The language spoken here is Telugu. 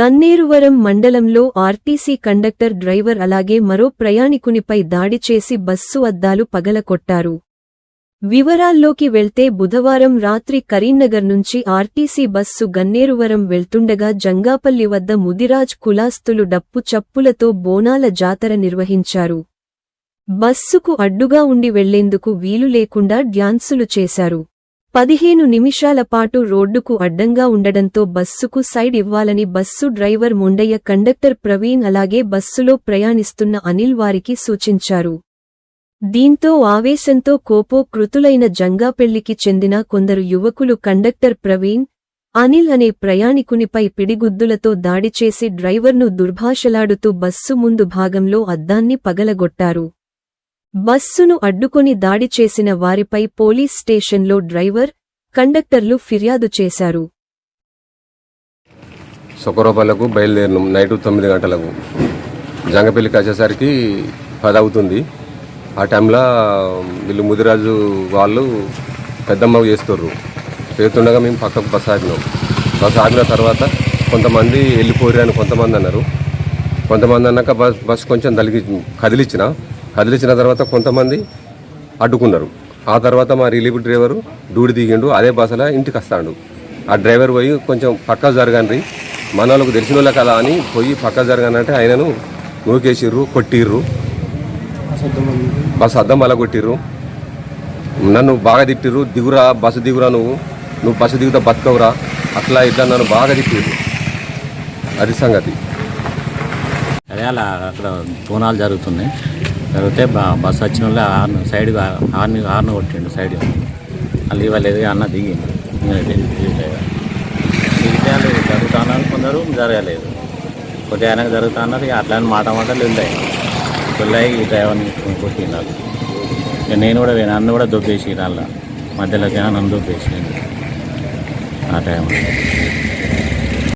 గన్నేరువరం మండలంలో ఆర్టీసీ కండక్టర్ డ్రైవర్ అలాగే మరో ప్రయాణికునిపై దాడి చేసి బస్సు అద్దాలు పగలకొట్టారు వివరాల్లోకి వెళ్తే బుధవారం రాత్రి కరీంనగర్ నుంచి ఆర్టీసీ బస్సు గన్నేరువరం వెళ్తుండగా జంగాపల్లి వద్ద ముదిరాజ్ కులాస్తులు డప్పు చప్పులతో బోనాల జాతర నిర్వహించారు. బస్సుకు అడ్డుగా ఉండి వెళ్ళేందుకు వీలు లేకుండా డ్యాన్సులు చేశారు. పదిహేను నిమిషాల పాటు రోడ్డుకు అడ్డంగా ఉండడంతో బస్సుకు సైడ్ ఇవ్వాలని bus driver Mundayya conductor Praveen అలాగే బస్సులో ప్రయాణిస్తున్న అనిల్ వారికి సూచించారు. దీంతో ఆవేశంతో కోపో కృతులైన జంగాపెళ్ళికి చెందిన కొందరు యువకులు కండక్టర్ ప్రవీణ్ అనిల్ అనే ప్రయాణికునిపై పిడిగుద్దులతో దాడి చేసి డ్రైవర్ను దుర్భాషలాడుతూ బస్సు ముందు భాగంలో అద్దాన్ని పగలగొట్టారు. బస్సును అడ్డుకొని దాడి చేసిన వారిపై పోలీస్ స్టేషన్లో డ్రైవర్ కండక్టర్లు ఫిర్యాదు చేశారు. సొకరూపాయలకు బయలుదేరినాం నైట్ తొమ్మిది గంటలకు. జంగపల్లికి వచ్చేసరికి పది అవుతుంది ఆ టైంలో వీళ్ళు ముదిరాజు వాళ్ళు పెద్దమ్మ చేస్తుర్రు. చేస్తుండగా మేము పక్కకు బస్ ఆపినాం. బస్ ఆపిన తర్వాత కొంతమంది వెళ్ళిపోరు అని కొంతమంది అన్నారు. కొంతమంది అన్నాక బస్ బస్ కొంచెం దలిగి కదిలిచ్చిన కదిలించిన తర్వాత కొంతమంది అడ్డుకున్నారు. ఆ తర్వాత మా రిలీఫ్ డ్రైవరు డూడి దిగిండు. అదే బస్సులో ఇంటికి వస్తాడు. ఆ డ్రైవర్ పోయి కొంచెం పక్క జరగండి. మన వాళ్ళకు తెలిసిన వాళ్ళకి కదా అని పోయి పక్క జరగానంటే ఆయనను నూకేసిర్రు కొట్టిర్రు. బస్సు అద్దం అలా కొట్టిర్రు. నన్ను బాగా తిట్టిర్రు. దిగురా బస్సు దిగురా నువ్వు. నువ్వు బస్సు దిగుతా బతకవురా. అట్లా ఇట్లా నన్ను బాగా తిట్టిర్రు. అది సంగతి. అదే అలా అక్కడ బోనాలు జరుగుతున్నాయి. జరిగితే బ- బస్సు వచ్చిన వాళ్ళు హార్న్ సైడ్ హార్న్ హార్న్ కొట్టిండు సైడ్. వాళ్ళు ఇవ్వలేదు అన్న దిగింది దిగితే వాళ్ళు జరుగుతున్నారు కొందరు జరగలేదు. కొద్ది ఆయన జరుగుతున్నారు ఇక అట్లా అని మాట మాటలు వెళ్ళాయి వెళ్ళాయి ఈ డ్రైవర్ని కొట్టినారు ఇక నేను కూడా పోయినా. నన్ను కూడా దొబ్బేసి దానిలో మధ్యలోకి నన్ను దొబ్బేసి ఆ టైంలో.